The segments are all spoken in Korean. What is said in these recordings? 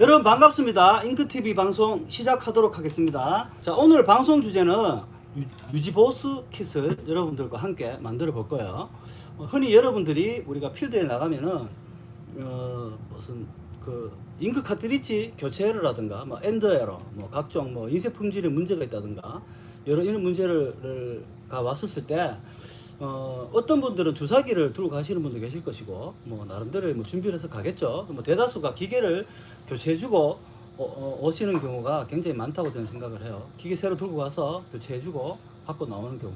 여러분 반갑습니다. 잉크TV 방송 시작하도록 하겠습니다. 자 오늘 방송 주제는 유- 유지보스 킷을 여러분들과 함께 만들어 볼 거예요. 어, 흔히 여러분들이 우리가 필드에 나가면은 어, 무슨 그 잉크 카트리지 교체 에러라든가 뭐 엔드 에러, 뭐 각종 뭐 인쇄 품질에 문제가 있다든가 여러 이런 문제를 가 왔었을 때 어, 어떤 분들은 주사기를 들고 가시는 분도 계실 것이고 뭐 나름대로 뭐 준비를 해서 가겠죠. 뭐 대다수가 기계를 교체해주고 어, 어, 오시는 경우가 굉장히 많다고 저는 생각을 해요. 기계 새로 들고 가서 교체해주고 갖고 나오는 경우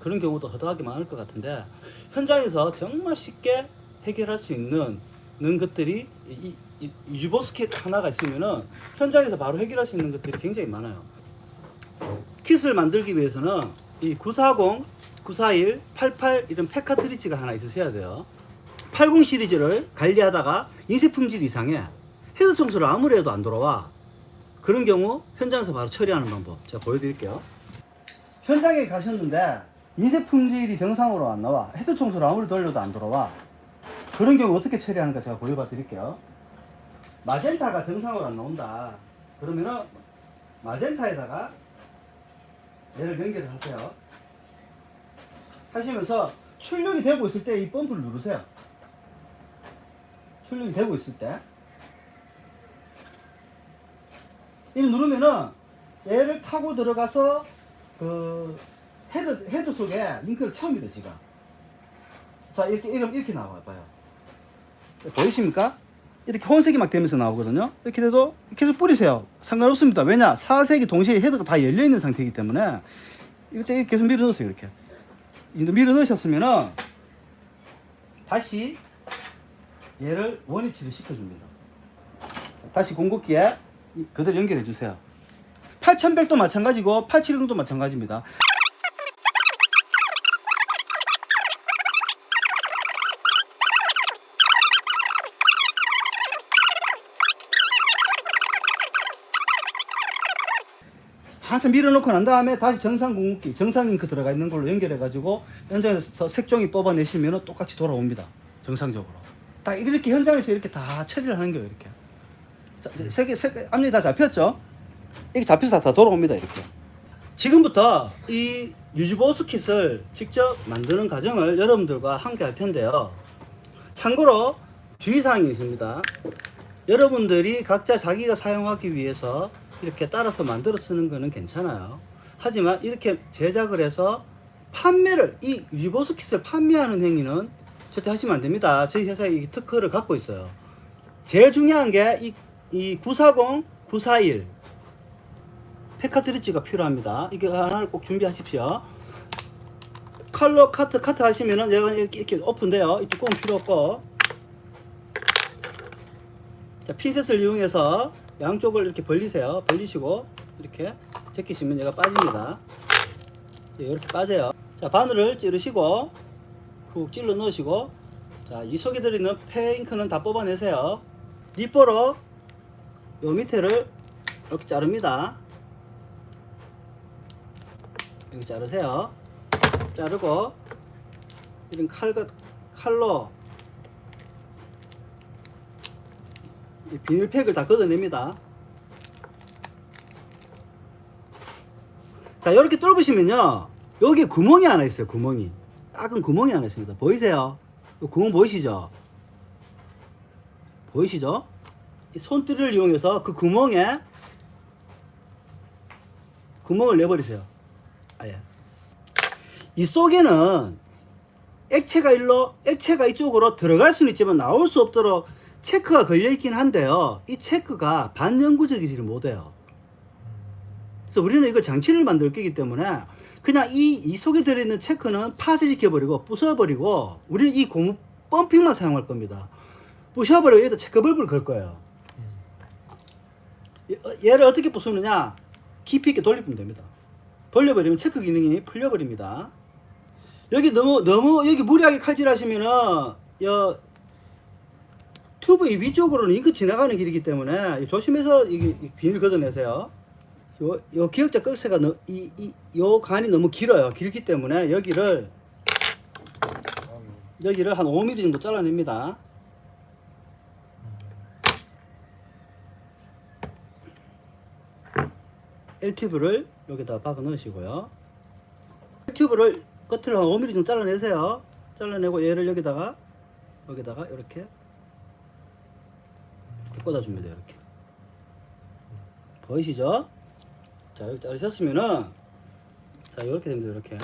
그런 경우도 허다하게 많을 것 같은데 현장에서 정말 쉽게 해결할 수 있는 는 것들이 이, 이, 이 유보스킷 하나가 있으면은 현장에서 바로 해결할 수 있는 것들이 굉장히 많아요. 킷을 만들기 위해서는 이 940, 941, 88 이런 팩카트리지가 하나 있으셔야 돼요. 80 시리즈를 관리하다가 인쇄 품질 이상해 헤드 청소를 아무리 해도 안 돌아와. 그런 경우 현장에서 바로 처리하는 방법 제가 보여드릴게요. 현장에 가셨는데 인쇄 품질이 정상으로 안 나와. 헤드 청소를 아무리 돌려도 안 돌아와. 그런 경우 어떻게 처리하는가 제가 보여봐 드릴게요. 마젠타가 정상으로 안 나온다. 그러면은 마젠타에다가 얘를 연결을 하세요. 하시면서 출력이 되고 있을 때 이 펌프를 누르세요. 출력이 되고 있을 때. 이 누르면은 얘를 타고 들어가서 그 헤드 헤드 속에 링크를 채웁니다 지금. 자 이렇게 이렇게, 이렇게 나와 봐요. 보이십니까? 이렇게 혼색이 막 되면서 나오거든요. 이렇게 돼도 계속 뿌리세요. 상관없습니다. 왜냐? 사색이 동시에 헤드가 다 열려 있는 상태이기 때문에 이때 계속 밀어 넣으세요. 이렇게. 이제 밀어 넣으셨으면은 다시 얘를 원위치를 시켜줍니다. 다시 공급기에 이- 그대로 연결해 주세요. 8100도 마찬가지고 870도 마찬가지입니다. 한참 밀어놓고 난 다음에 다시 정상 공급기, 정상 잉크 들어가 있는 걸로 연결해가지고 현장에서 색종이 뽑아내시면 똑같이 돌아옵니다. 정상적으로. 딱 이렇게 현장에서 이렇게 다 처리를 하는 거예요, 이렇게. 자, 세 개, 앞니 다 잡혔죠? 이게 잡혀서 다 돌아옵니다, 이렇게. 지금부터 이 유지보스 킷을 직접 만드는 과정을 여러분들과 함께 할 텐데요. 참고로 주의사항이 있습니다. 여러분들이 각자 자기가 사용하기 위해서 이렇게 따라서 만들어 쓰는 거는 괜찮아요. 하지만 이렇게 제작을 해서 판매를 이 유보스 킷을 판매하는 행위는 절대 하시면 안 됩니다. 저희 회사에 이 특허를 갖고 있어요. 제일 중요한 게이 이 940, 941 페카트리지가 필요합니다. 이게 하나를 꼭 준비하십시오. 칼로 카트 카트 하시면은 얘가 이렇게, 이렇게 오픈돼요. 이 뚜껑 필요 없고 자, 핀셋을 이용해서 양쪽을 이렇게 벌리세요. 벌리시고 이렇게 제끼시면 얘가 빠집니다. 예, 이렇게 빠져요. 자, 바늘을 찌르시고 훅 찔러 넣으시고 자, 이 속에 들어있는 페잉크는 다 뽑아내세요. 니뽀로 요 밑에를 이렇게 자릅니다. 이렇게 자르세요. 자르고 이런 칼 칼로 비닐팩을 다 걷어냅니다. 자, 이렇게 뚫으시면요. 여기 구멍이 하나 있어요, 구멍이. 작은 구멍이 하나 있습니다. 보이세요? 이 구멍 보이시죠? 보이시죠? 이 손띠를 이용해서 그 구멍에 구멍을 내버리세요. 아예. 이 속에는 액체가 일로, 액체가 이쪽으로 들어갈 수는 있지만 나올 수 없도록 체크가 걸려 있긴 한데요. 이 체크가 반영구적이지를 못해요. 그래서 우리는 이걸 장치를 만들 거기 때문에 그냥 이, 이 속에 들어있는 체크는 파쇄시켜버리고 부숴버리고 우리는 이 고무 펌핑만 사용할 겁니다. 부셔버리고 여기다 체크 벌브를 걸 거예요. 얘- 어, 얘를 어떻게 부수느냐? 깊이 있게 돌리면 됩니다. 돌려버리면 체크 기능이 풀려버립니다. 여기 너무 너무 여기 무리하게 칼질하시면은 여 튜브의 위쪽으로는 잉크 지나가는 길이기 때문에 조심해서 이 비닐 걷어내세요. 요, 요 기역자 끝에가 너, 이, 이, 요 간이 너무 길어요. 길기 때문에 여기를 여기를 한 5mm 정도 잘라냅니다. L튜브를 여기다 박아 넣으시고요. L튜브를 끝을 한 5mm 정도 잘라내세요. 잘라내고 얘를 여기다가 여기다가 이렇게 이렇게 꽂아줍니다. 이렇게 보이시죠? 자 여기 자르셨으면은 자 이렇게 됩니다. 이렇게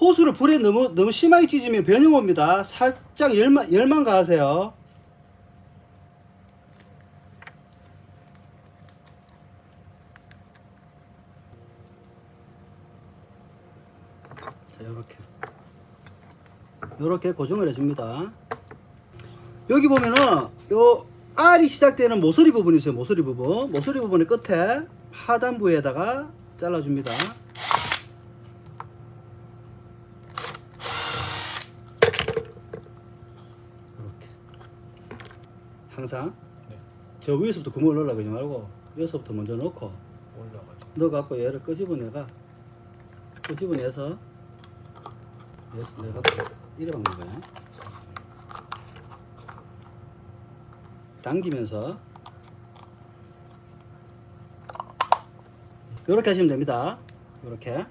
호수를 불에 너무 너무 심하게 찢으면 변형 옵니다. 살짝 열만 열만 가하세요. 자, 요렇게. 요렇게 고정을 해줍니다. 여기 보면은 요 알이 시작되는 모서리 부분이 있어요. 모서리 부분. 모서리 부분의 끝에 하단부에다가 잘라줍니다. 이렇게. 항상 네. 저 위에서부터 구멍을 넣으려고 하지 말고 여기서부터 먼저 넣고 올라가죠. 넣어갖고 얘를 끄집어내가 끄집어내서 내갖고 이래 박는 거야. 당기면서 이렇게 하시면 됩니다. 이렇게.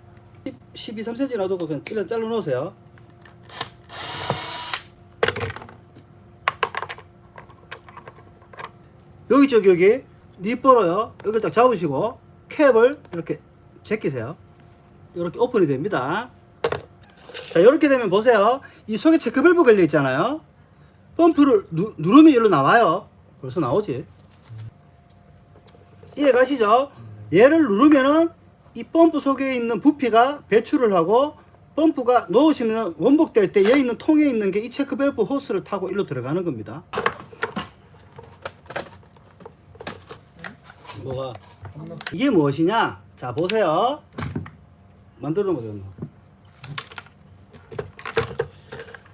12, 3cm 놔두고 그냥 일단 잘라 놓으세요. 여기 저기 여기? 립버로요. 여기 딱 잡으시고 캡을 이렇게 제끼세요. 이렇게 오픈이 됩니다 자 이렇게 되면 보세요. 이 속에 체크밸브 걸려 있잖아요. 펌프를 누, 누르면 일로 나와요. 벌써 나오지? 이해 가시죠? 얘를 누르면은 이 펌프 속에 있는 부피가 배출을 하고 펌프가 놓으시면 원복될 때 여기 있는 통에 있는 게 이 체크밸브 호스를 타고 일로 들어가는 겁니다. 뭐가? 이게 무엇이냐? 자 보세요. 만들어 놓은 거예요.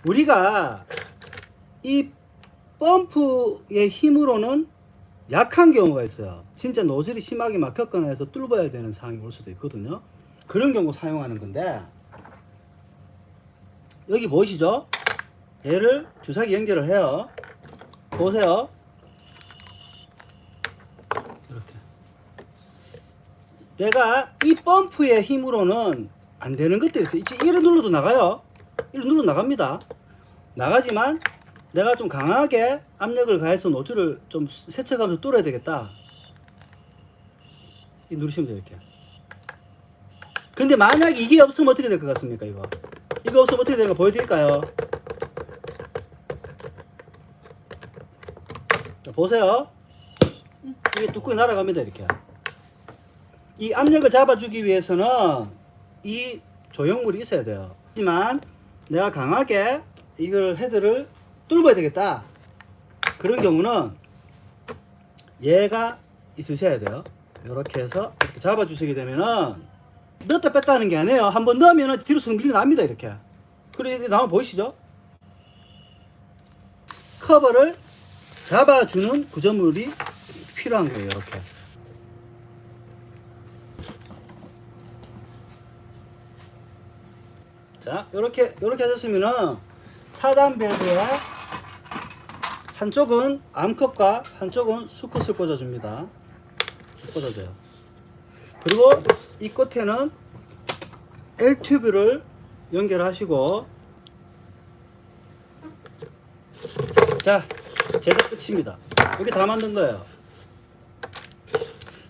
우리가 이 펌프의 힘으로는 약한 경우가 있어요. 진짜 노즐이 심하게 막혔거나 해서 뚫어야 되는 상황이 올 수도 있거든요. 그런 경우 사용하는 건데 여기 보이시죠? 얘를 주사기 연결을 해요. 보세요. 이렇게. 내가 이 펌프의 힘으로는 안 되는 것들이 있어요. 이를 눌러도 나가요. 이를 눌러 나갑니다. 나가지만 내가 좀 강하게 압력을 가해서 노즐을 좀 세척하면서 뚫어야 되겠다. 이 누르시면 돼요, 이렇게. 근데 만약 이게 없으면 어떻게 될 것 같습니까, 이거? 이거 없으면 어떻게 되는가 보여드릴까요? 자, 보세요. 이게 뚜껑이 날아갑니다 이렇게 이 압력을 잡아주기 위해서는 이 조형물이 있어야 돼요 하지만 내가 강하게 이걸 헤드를 뚫어야 되겠다. 그런 경우는 얘가 있으셔야 돼요. 이렇게 해서 이렇게 잡아 주시게 되면은 넣었다 뺐다 하는 게 아니에요. 한번 넣으면 뒤로 쑥 밀려납니다 이렇게. 그래 나오면 보이시죠? 커버를 잡아주는 구조물이 필요한 거예요, 이렇게. 자, 이렇게 이렇게 하셨으면은 차단 밸브의 한쪽은 암컷과 한쪽은 수컷을 꽂아줍니다. 꽂아줘요. 그리고 이 끝에는 L 튜브를 연결하시고 자 제작 끝입니다. 여기 다 만든 거예요.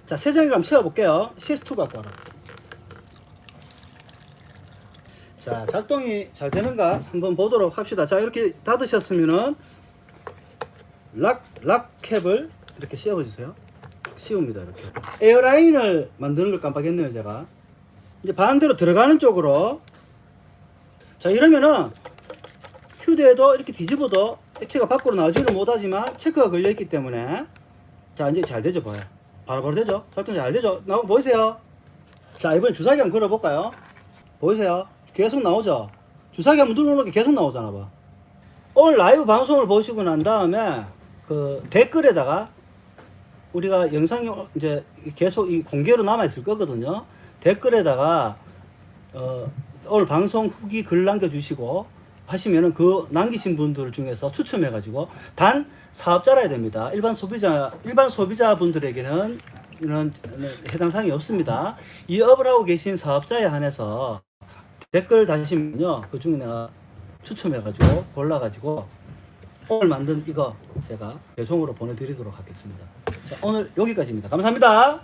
자, 세정기 한번 채워볼게요. CS2 갖고 와라. 자, 작동이 잘 되는가 한번 보도록 합시다. 자, 이렇게 닫으셨으면은 락, 락캡을 이렇게 씌워주세요. 씌웁니다, 이렇게. 에어라인을 만드는 걸 깜빡했네요, 제가. 이제 반대로 들어가는 쪽으로. 자, 이러면은 휴대도 이렇게 뒤집어도 액체가 밖으로 나오지는 못하지만 체크가 걸려 있기 때문에 자 이제 잘 되죠 봐요 바로바로 되죠 작동 잘 되죠 나오고 보이세요 자 이번엔 주사기 한번 걸어볼까요 보이세요 계속 나오죠 주사기 한번 눌러놓으면 계속 나오잖아 봐 오늘 라이브 방송을 보시고 난 다음에 그 댓글에다가 우리가 영상이 이제 계속 이 공개로 남아 있을 거거든요 댓글에다가 어, 오늘 방송 후기 글 남겨주시고 하시면은 그 남기신 분들 중에서 추첨해 가지고 단 사업자라야 됩니다. 일반 소비자 일반 소비자 분들에게는 이런 해당 사항이 없습니다. 이 업을 하고 계신 사업자에 한해서 댓글 다시면요. 그 중에 내가 추첨해 가지고 골라 가지고 오늘 만든 이거 제가 배송으로 보내 드리도록 하겠습니다. 자, 오늘 여기까지입니다. 감사합니다.